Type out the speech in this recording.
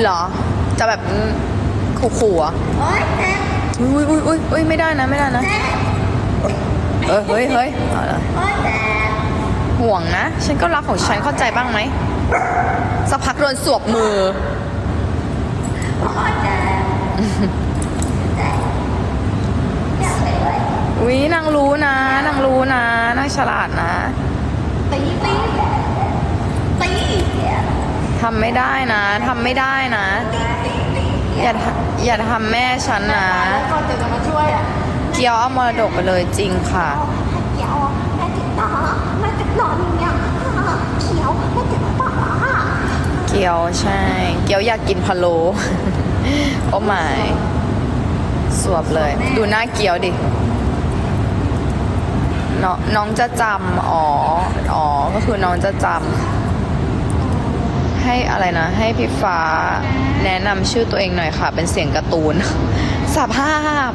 เหรอ จะแบบขู่ๆอโอ๊ยเจ็บอุ้ยอุ้ยอุ้ยอุ้ยไม่ได้นะไม่ได้นะเออเฮ้ยเฮ้ยเอาละโอ๊ยห่วงนะ ฉันก็รักของฉันเข้าใจบ้างไหมสักพักโดนสวบมือโอ๊ยเจ็บเจ็บอยากไปเลยอุ้ยนางรู้นะ นางรู้นะ นางฉลาดนะตีตีต ทำไม่ได้นะทำไม่ได้นะ อย่าอย่าทำแม่ฉันนะแล้วก็จะมาช่วยอะเกียวเอามรดกไปเลยจริงค่ะเขียวแม่ติดต่อแม่ติดต่อเนี่ยเขียวแม่ติดต่อเกียวใช่ เกียวอยากกินพะโล้โอ้ไม่สวบเลย ดูหน้าเกียวดิน้องน้องจะจำอ๋อ อ๋อ ก็คือน้องจะจำ ให้อะไรนะ ให้พี่ฟ้าแนะนำชื่อตัวเองหน่อยค่ะ เป็นเสียงการ์ตูนสภาพ